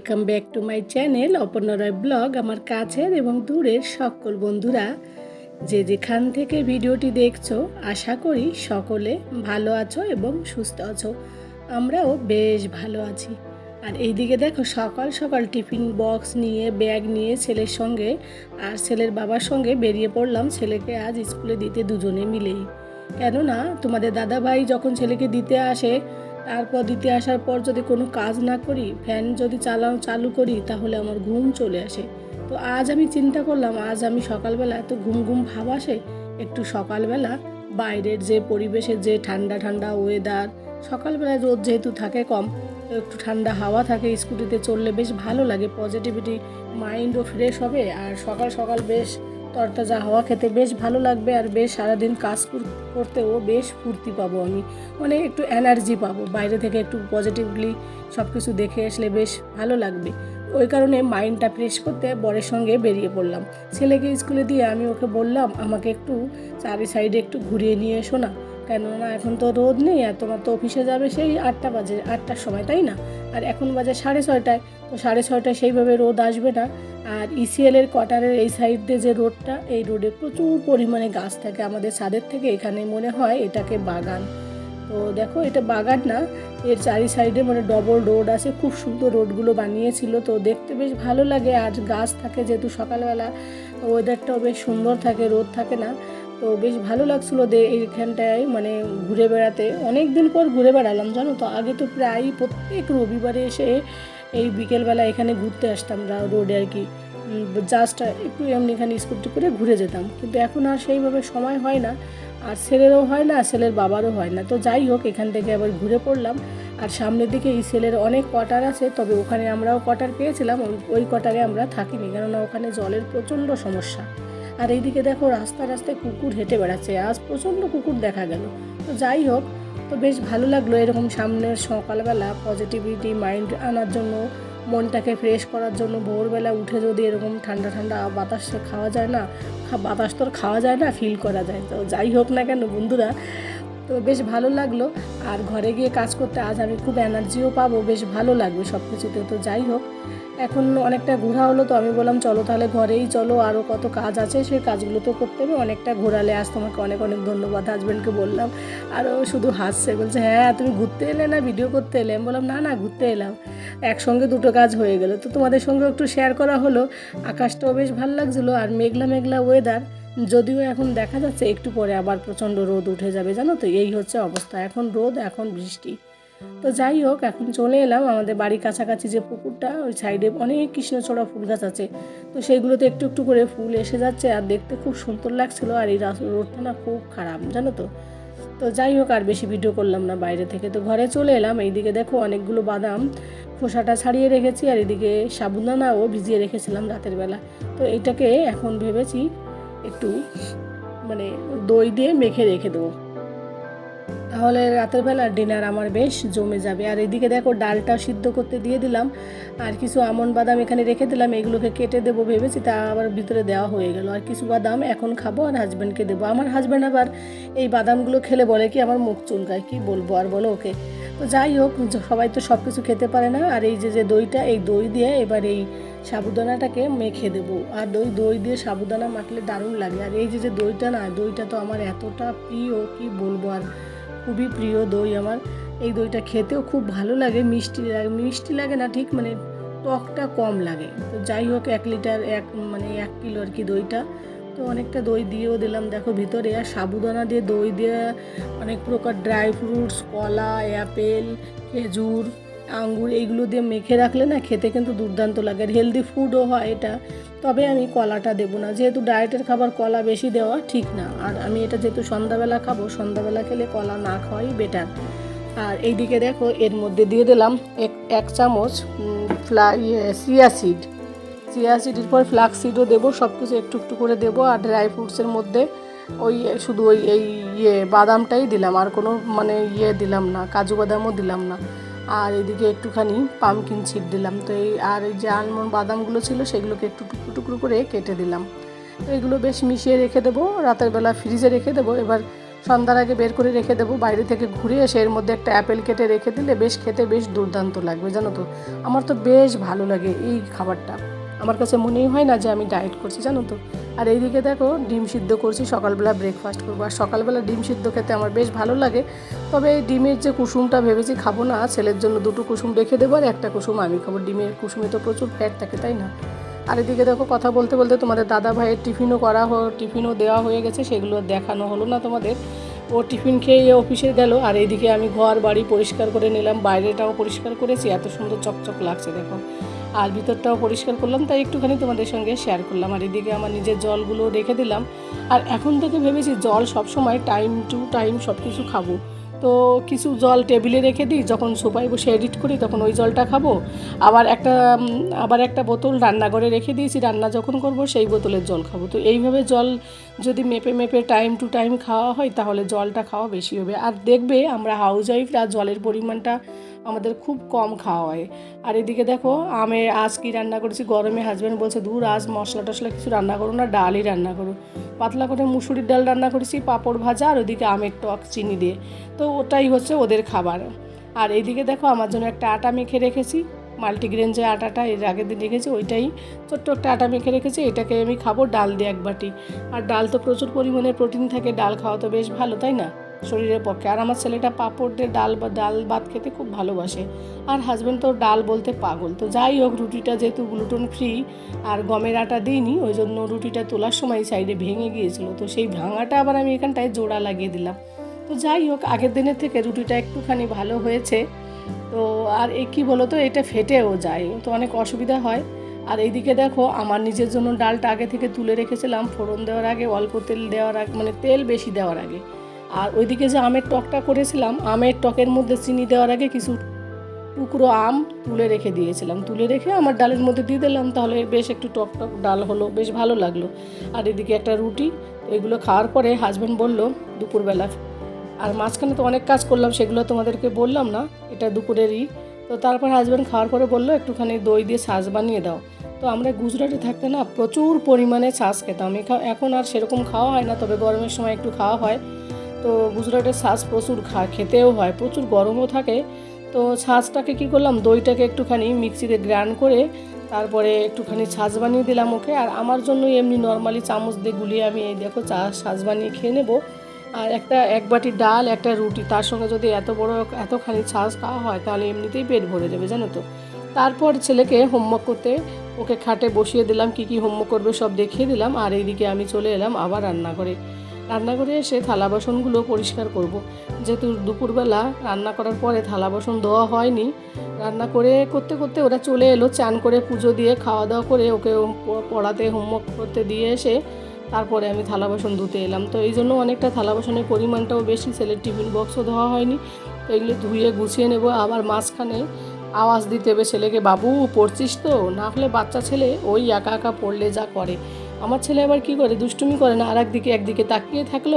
Welcome back to my channel Aparna Roy blog আমার কাছের এবং দূরের সকল বন্ধুরা। যে যেখান থেকে ভিডিওটি দেখছ, আশা করি সকলে ভালো আছো এবং সুস্থ আছো। আমরাও বেশ ভালো আছি। আর এইদিকে দেখো, সকাল সকাল টিফিন বক্স নিয়ে, ব্যাগ নিয়ে ছেলের সঙ্গে আর ছেলের বাবার সঙ্গে বেরিয়ে পড়লাম। ছেলেকে আজ স্কুলে দিতে দুজনে মিলেই। কেননা, তোমাদের দাদা ভাই যখন ছেলেকে দিতে আসে তারপর দিতে আসার পর যদি কোনো কাজ না করি ফ্যান যদি চালাও চালু করি, তাহলে আমার ঘুম চলে আসে। তো আজ আমি চিন্তা করলাম, আজ আমি সকালবেলা এত ঘুম ঘুম ভাব আসে, একটু সকালবেলা বাইরের যে পরিবেশের যে ঠান্ডা ঠান্ডা ওয়েদার সকালবেলায় রোদ যেহেতু থাকে কম একটু ঠান্ডা হাওয়া থাকে, স্কুটিতে চললে বেশ ভালো লাগে পজিটিভিটি মাইন্ডও ফ্রেশ হবে, আর সকাল সকাল বেশ তরতাজা হাওয়া খেতে বেশ ভালো লাগবে আর বেশ সারাদিন কাজ কর- করতেও বেশ ফুর্তি পাবো আমি। মানে একটু এনার্জি পাবো। বাইরে থেকে একটু পজিটিভলি সব কিছু দেখে আসলে বেশ ভালো লাগবে। ওই কারণে মাইন্ডটা ফ্রেশ করতে বরের সঙ্গে বেরিয়ে পড়লাম। ছেলেকে স্কুলে দিয়ে আমি ওকে বললাম, আমাকে একটু চারি সাইডে একটু ঘুরিয়ে নিয়ে এসো না। কেননা এখন তো রোদ নেই আর তোমার তো অফিসে যাবে সেই আটটা বাজে, আটটার সময়, তাই না? আর এখন বাজে সাড়ে ছয়টায়, তো সাড়ে ছয়টায় সেইভাবে রোদ আসবে না। আর ইসিএল এর কোয়ার্টারের এই সাইড দিয়ে যে রোডটা, এই রোডে প্রচুর পরিমাণে গাছ থাকে আমাদের ছাদের থেকে, এখানে মনে হয় এটাকে বাগান। তো দেখো, এটা বাগান না, এর চারি সাইডে মানে ডবল রোড আছে, খুব সুন্দর রোডগুলো বানিয়েছিল, তো দেখতে বেশ ভালো লাগে। আর গাছ থাকে যেহেতু সকালবেলা ওয়েদারটাও বেশ সুন্দর থাকে, রোদ থাকে না। তো বেশ ভালো লাগছিল দে এইখানটায় মানে ঘুরে বেড়াতে। অনেক দিন পর ঘুরে বেড়ালাম, জানো তো? আগে তো প্রায় প্রত্যেক রবিবারে এসে এই বিকেলবেলা এখানে ঘুরতে আসতাম রোডে আর কি। জাস্ট একটু এমনি এখানে স্কুটি করে ঘুরে যেতাম। কিন্তু এখন আর সেইভাবে সময় হয় না। আর ছেলেরও হয় না, ছেলের বাবারও হয় না। তো যাই হোক, এখান থেকে আবার ঘুরে পড়লাম। আর সামনের দিকে এই ছেলের অনেক কোয়ার্টার আছে, তবে ওখানে আমরাও কোয়ার্টার পেয়েছিলাম। ওই কোয়ার্টারে আমরা থাকিনি, কেননা ওখানে জলের প্রচণ্ড সমস্যা। আর এইদিকে দেখো রাস্তা রাস্তায় কুকুর হেঁটে বেড়াচ্ছে, আজ প্রচণ্ড কুকুর দেখা গেল। তো যাই হোক, তো বেশ ভালো লাগল এরকম সামনের সকালবেলা পজিটিভিটি মাইন্ড আনার জন্য, মনটাকে ফ্রেশ করার জন্য। ভোরবেলা উঠে যদি এরকম ঠান্ডা ঠান্ডা বাতাস খাওয়া যায় না বাতাস তো খাওয়া যায় না ফিল করা যায়। তো যাই হোক না কেন বন্ধুরা তো বেশ ভালো লাগল। আর ঘরে গিয়ে কাজ করতে আজ আমি খুব এনার্জিও পাবো, বেশ ভালো লাগবে সব কিছুতে তো যাই হোক, এখন অনেকটা ঘোরা হলো তো আমি বললাম, চলো তাহলে ঘরেই চলো আরও কত কাজ আছে সেই কাজগুলো তো করতে হবে, অনেকটা ঘোরালে আজ তোমাকে অনেক অনেক ধন্যবাদ হাজব্যান্ডকে বললাম। আর ও শুধু হাসছে, বলছে হ্যাঁ তুমি ঘুরতে এলে না ভিডিও করতে এলে? আমি বললাম, না না, ঘুরতে এলাম। একসঙ্গে দুটো কাজ হয়ে গেল। তো তোমাদের সঙ্গে একটু শেয়ার করা হলো। আকাশটাও বেশ ভালো লাগছিল, আর মেঘলা মেঘলা ওয়েদার যদিও এখন দেখা যাচ্ছে একটু পরে আবার প্রচণ্ড রোদ উঠে যাবে, জানো তো? এই হচ্ছে অবস্থা। এখন রোদ, এখন বৃষ্টি। তো যাই হোক, এখন চলে এলাম আমাদের বাড়ির কাছাকাছি যে পুকুরটা, ওই সাইডে অনেক কৃষ্ণচূড়া ফুল গাছ আছে। তো সেইগুলোতে একটু একটু করে ফুল এসে যাচ্ছে আর দেখতে খুব সুন্দর লাগছিল আর এই রোডটা না খুব খারাপ, জানো তো? তো যাই হোক, আর বেশি ভিডিও করলাম না বাইরে থেকে। তো ঘরে চলে এলাম, এইদিকে দেখো অনেকগুলো বাদাম, খোসাটা ছাড়িয়ে রেখেছি আর এদিকে সাবুদানাও ভিজিয়ে রেখেছিলাম রাতের বেলা। তো এটাকে এখন ভেবেছি একটু মানে দই দিয়ে মেখে রেখে দেবো। তাহলে রাতের বেলা ডিনার আমার বেশ জমে যাবে। আর এদিকে দেখো ডালটা সিদ্ধ করতে দিয়ে দিলাম। আর কিছু আমন বাদাম এখানে রেখে দিলাম। এগুলোকে কেটে দেবো ভেবেছি, তা আবার ভিতরে দেওয়া হয়ে গেল। আর কিছু বাদাম এখন খাব আর হাজব্যান্ডকে দেবো। আমার হাজব্যান্ড আবার এই বাদামগুলো খেলে বলে কি, আমার মুখ চুলকায়, কি বলব আর বলো ওকে। তো যাই হোক, সবাই তো সব কিছু খেতে পারে না। আর এই যে যে দইটা, এই দই দিয়ে এবার এই সাবুদানাটাকে মেখে দেবো। আর দই দই দিয়ে সাবুদানা মাখলে দারুণ লাগে। আর এই যে যে দইটা না, দইটা তো আমার এতটা প্রিয়, কি বলব? আর খুবই প্রিয় দই আমার। এই দইটা খেতেও খুব ভালো লাগে, মিষ্টি লাগে মিষ্টি লাগে না, ঠিক মানে টকটা কম লাগে। তো যাই হোক, এক লিটার, এক মানে এক কিলো আর কি দইটা। তো অনেকটা দই দিয়েও দিলাম। দেখো ভিতরে আর সাবুদানা দিয়ে দই দিয়ে অনেক প্রকার ড্রাই ফ্রুটস কলা অ্যাপেল খেজুর, আঙ্গুর এইগুলো দিয়ে মেখে রাখলে না খেতে কিন্তু দুর্দান্ত লাগে আর হেলদি ফুডও হয় এটা। তবে আমি কলাটা দেবো না। যেহেতু ডায়েটের খাবার কলা বেশি দেওয়া ঠিক না। আর আমি এটা যেহেতু সন্ধ্যাবেলা খাব, সন্ধ্যাবেলা খেলে কলা না খাওয়াই বেটার আর এইদিকে দেখো এর মধ্যে দিয়ে দিলাম এক এক চামচ ফ্লাই ইয়ে সিয়া সিড চিয়া সিডের পর ফ্লাক্স সিডও দেবো সব কিছু একটু একটু করে দেবো আর ড্রাই ফ্রুটসের মধ্যে ওই শুধু ওই, এই ইয়ে বাদামটাই দিলাম, আর কোনো মানে ইয়ে দিলাম না, কাজু বাদামও দিলাম না। আর এদিকে একটুখানি পামকিন ছিট দিলাম, তো এই আর এই যে আলমন্ড বাদামগুলো ছিল সেগুলোকে একটু টুকরো টুকরো করে কেটে দিলাম। তো এগুলো বেশ মিশিয়ে রেখে দেবো, রাতের বেলা ফ্রিজে রেখে দেবো, এবার সন্ধ্যার আগে বের করে রেখে দেবো, বাইরে থেকে ঘুরে এসে এর মধ্যে একটা অ্যাপেল কেটে রেখে দিলে বেশ খেতে বেশ দুর্দান্ত লাগবে, জানো তো? আমার তো বেশ ভালো লাগে এই খাবারটা। আমার কাছে মনেই হয় না যে আমি ডায়েট করছি, জানো তো? আর এইদিকে দেখো, ডিম সিদ্ধ করছি, সকালবেলা ব্রেকফাস্ট করব। আর সকালবেলা ডিম সিদ্ধ খেতে আমার বেশ ভালো লাগে। তবে এই ডিমের যে কুসুমটা ভেবেছি খাব না, ছেলের জন্য দুটো কুসুম রেখে দেবো আর একটা কুসুম আমি খাব। ডিমের কুসুমে তো প্রচুর ফ্যাট থাকে, তাই না? আর এদিকে দেখো, কথা বলতে বলতে তোমাদের দাদা ভাইয়ের টিফিনও করা হো টিফিনও দেওয়া হয়ে গেছে, সেগুলো দেখানো হলো না তোমাদের। ও টিফিন খেয়ে অফিসে গেল, আর এইদিকে আমি ঘর বাড়ি পরিষ্কার করে নিলাম, বাইরেটাও পরিষ্কার করেছি, এত সুন্দর চকচক লাগছে, দেখো। আর ভিতরটাও পরিষ্কার করলাম, তাই একটুখানি তোমাদের সঙ্গে শেয়ার করলাম। আর এদিকে আমার নিজের জলগুলো রেখে দিলাম। আর এখন থেকে ভেবেছি জল সবসময় টাইম টু টাইম সব কিছু খাব। তো কিছু জল টেবিলে রেখে দিই, যখন সোফায় বসে এডিট করি তখন ওই জলটা খাব। আবার একটা আবার একটা বোতল রান্নাঘরে রেখে দিয়েছি, রান্না যখন করব সেই বোতলের জল খাব। তো এইভাবে জল যদি মেপে মেপে টাইম টু টাইম খাওয়া হয়, তাহলে জলটা খাওয়া বেশি হবে। আর দেখবে আমরা হাউস ওয়াইফরা জলের পরিমাণটা আমাদের খুব কম খাওয়া হয়। আর এদিকে দেখো, আমি আজ কি রান্না করেছি? গরমে হাজব্যান্ড বলছে দূর আজ মশলা টশলা কিছু রান্না করো না, ডালই রান্না করো। পাতলা করে মুসুরির ডাল রান্না করেছি, পাঁপড় ভাজা, আর ওদিকে আমের টক চিনি দিয়ে। তো ওটাই হচ্ছে ওদের খাবার। আর এইদিকে দেখো, আমার জন্য একটা আটা মেখে রেখেছি মাল্টিগ্রেন যে আটাটা এর আগের দিন রেখেছি, ওইটাই ছোট্ট একটা আটা মেখে রেখেছি, এটাকে আমি খাব ডাল দিয়ে এক বাটি। আর ডাল তো প্রচুর পরিমাণে প্রোটিন থাকে, ডাল খাওয়া তো বেশ ভালো, তাই না? শরীরের পক্ষে। আর আমার ছেলেটা পাঁপড় দিয়ে ডাল বা ডাল ভাত খেতে খুব ভালোবাসে। আর হাজব্যান্ড তো ডাল বলতে পাগল। তো যাই হোক, রুটিটা যেহেতু গ্লুটন ফ্রি আর গমের আটা দিইনি ওই জন্য রুটিটা তোলার সময় সাইডে ভেঙে গিয়েছিল। তো সেই ভাঙাটা আবার আমি এখানটায় জোড়া লাগিয়ে দিলাম। তো যাই হোক, আগের দিনের থেকে রুটিটা একটুখানি ভালো হয়েছে। তো আর এ কী বলো তো এটা ফেটেও যায়। তো অনেক অসুবিধা হয়। আর এইদিকে দেখো, আমার নিজের জন্য ডালটা আগে থেকে তুলে রেখেছিলাম। ফোড়ন দেওয়ার আগে, অল্প তেল দেওয়ার আগে মানে তেল বেশি দেওয়ার আগে। আর ওইদিকে যে আমের টকটা করেছিলাম, আমের টকের মধ্যে চিনি দেওয়ার আগে কিছু টুকরো আম তুলে রেখে দিয়েছিলাম। তুলে রেখে আমার ডালের মধ্যে দিয়ে দিলাম, তাহলে বেশ একটু টক টক ডাল হলো, বেশ ভালো লাগল। আর এদিকে একটা রুটি, এগুলো খাওয়ার পরে হাজব্যান্ড বলল, দুপুরবেলা। আর মাঝখানে তো অনেক কাজ করলাম, সেগুলো তোমাদেরকে বললাম না, এটা দুপুরেরই। তো তারপর হাজব্যান্ড খাওয়ার পরে বলল, একটুখানি দই দিয়ে ছাঁচ বানিয়ে দাও। তো আমরা গুজরাটে থাকতে না প্রচুর পরিমাণে ছাঁচ খেতাম। এখা- এখন আর সেরকম খাওয়া হয় না, তবে গরমের সময় একটু খাওয়া হয়। তো গুজরাটের ছাঁচ প্রচুর খা, খেতেও হয়, প্রচুর গরমও থাকে। তো ছাঁচটাকে কী করলাম, দইটাকে একটুখানি মিক্সিতে গ্রাইন্ড করে তারপরে একটুখানি ছাঁচ বানিয়ে দিলাম ওকে। আর আমার জন্য এমনি নর্মালি চামচ দিয়ে গুলিয়ে আমি এই দেখো চা, ছাঁচ বানিয়ে খেয়ে নেব। আর একটা এক বাটি ডাল, একটা রুটি, তার সঙ্গে যদি এত বড়, এতখানি ছাঁচ খাওয়া হয় তাহলে এমনিতেই পেট ভরে যাবে, জানো তো। তারপর ছেলেকে হোমওয়ার্ক করতে ওকে খাটে বসিয়ে দিলাম, কি কি হোমওয়ার্ক করবে সব দেখিয়ে দিলাম। আর এইদিকে আমি চলে এলাম আবার রান্নাঘরে। রান্নাঘরে এসে থালা বাসনগুলো পরিষ্কার করব। যেহেতু দুপুরবেলা রান্না করার পরে থালা বাসন ধোয়া হয়নি, রান্না করে করতে করতে ওরা চলে এলো, চান করে পুজো দিয়ে খাওয়া দাওয়া করে ওকে পড়াতে হোমওয়ার্ক করতে দিয়ে এসে তারপরে আমি থালা বাসন ধুতে এলাম। তো এই জন্য অনেকটা থালা বাসনের পরিমাণটাও বেশি, ছেলের টিফিন বক্সও ধোয়া হয়নি। তো এগুলো ধুয়ে গুছিয়ে নেব, আবার মাঝখানে আওয়াজ দিতে হবে ছেলেকে, বাবু, পড়ছিস তো? না হলে বাচ্চা ছেলে ওই একা একা পড়লে যা করে। আমার ছেলে আবার কি করে? দুষ্টুমি করে না? আর একদিকে একদিকে তাকিয়ে থাকল,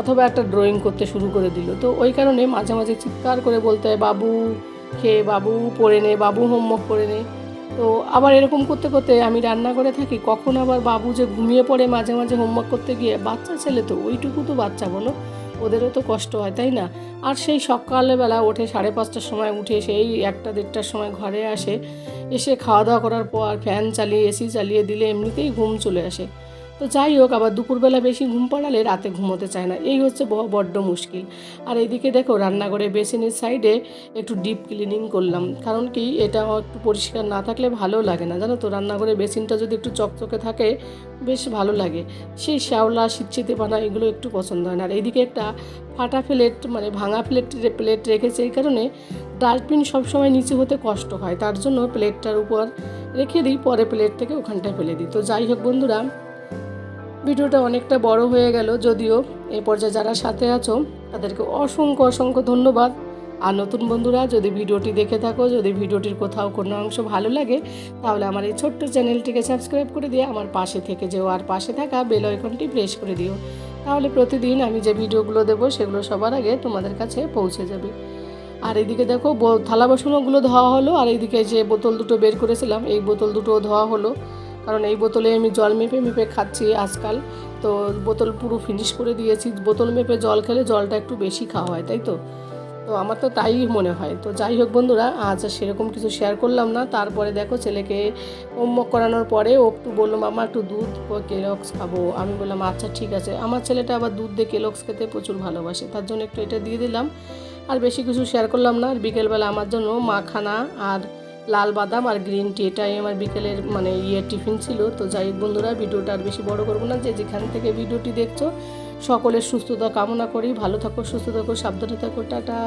অথবা একটা ড্রয়িং করতে শুরু করে দিল। তো ওই কারণে মাঝে মাঝে চিৎকার করে বলতে হয়, বাবু খেয়ে বাবু, পড়ে নে, বাবু হোমওয়ার্ক করে নে। তো আবার এরকম করতে করতে আমি রান্না করে থাকি, কখন আবার বাবু যে ঘুমিয়ে পড়ে মাঝে মাঝে হোমওয়ার্ক করতে গিয়ে, বাচ্চা ছেলে তো, ওইটুকু তো বাচ্চা বলো, ওদেরও তো কষ্ট হয়, তাই না? আর সেই সকালবেলা ওঠে সাড়ে পাঁচটার সময় উঠে সেই একটা দেড়টার সময় ঘরে আসে এসে খাওয়া দাওয়া করার পর ফ্যান চালিয়ে এসি চালিয়ে দিলে এমনিতেই ঘুম চলে আসে। তো যাই হোক, আবার দুপুরবেলা বেশি ঘুম পাড়ালে রাতে ঘুমোতে চায় না। এই হচ্ছে বড্ড মুশকিল। আর এইদিকে দেখো, রান্নাঘরে বেসিনের সাইডে একটু ডিপ ক্লিনিং করলাম। কারণ কি, এটা একটু পরিষ্কার না থাকলে ভালো লাগে না। জানো তো, রান্নাঘরে বেসিনটা যদি একটু চকচকে থাকে, বেশ ভালো লাগে। সেই শ্যাওলা শীতচিতে পানা এগুলো একটু পছন্দ হয় না। আর এইদিকে একটা ফাটা প্লেট মানে ভাঙা প্লেট প্লেট রেখেছে এই কারণে ডাস্টবিন সবসময় নিচে হতে কষ্ট হয়। তার জন্য প্লেটটার উপর রেখে দিই, পরে প্লেট থেকে ওখানটায় ফেলে দিই। তো যাই হোক বন্ধুরা ভিডিওটা অনেকটা বড় হয়ে গেল, যদিও এ পর্যায়ে যারা সাথে আছো, তাদেরকে অসংখ্য অসংখ্য ধন্যবাদ। আর নতুন বন্ধুরা, যদি ভিডিওটি দেখে থাকো, যদি ভিডিওটির কোথাও কোনো অংশ ভালো লাগে, তাহলে আমার এই ছোট্ট চ্যানেলটিকে সাবস্ক্রাইব করে দিয়ে আমার পাশে থেকে যেও, আর পাশে থাকা বেল আইকনটি প্রেস করে দিও। তাহলে প্রতিদিন আমি যে ভিডিওগুলো দেবো, সেগুলো সবার আগে তোমাদের কাছে পৌঁছে যাবে। আর এদিকে দেখো থালা বাসনগুলো ধোয়া হলো, আর এইদিকে যে বোতল দুটো বের করেছিলাম, এই বোতল দুটো ধোয়া হলো। কারণ এই বোতলে আমি জল মেপে মেপে খাচ্ছি আজকাল। তো বোতল পুরো ফিনিশ করে দিয়েছি। বোতল মেপে জল খেলে জলটা একটু বেশি খাওয়া হয়, তাই তো? তো আমার তো তাই মনে হয়। তো যাই হোক বন্ধুরা, আজ সেরকম কিছু শেয়ার করলাম না। তারপরে দেখো ছেলেকে হোমওয়ার্ক করানোর পরে ও একটু বলল, মামা, একটু দুধ কেলক্স খাব। আমি বললাম আচ্ছা ঠিক আছে। আমার ছেলেটা আবার দুধ দিয়ে কেলক্স খেতে প্রচুর ভালোবাসে। তার জন্য একটু এটা দিয়ে দিলাম। আর বেশি কিছু শেয়ার করলাম না। আর বিকেলবেলা আমার জন্য মাখানা আর লাল বাদাম আর গ্রিন টি, এটাই আমার বিকেলের মানে ইয়ে টিফিন ছিল। তো যাই হোক বন্ধুরা, ভিডিওটা আর বেশি বড় করব না, যে যেখান থেকে ভিডিওটি দেখছ, সকলের সুস্থতা কামনা করি। ভালো থাকো, সুস্থ থাকো, সাবধানে থাকো, টাটা।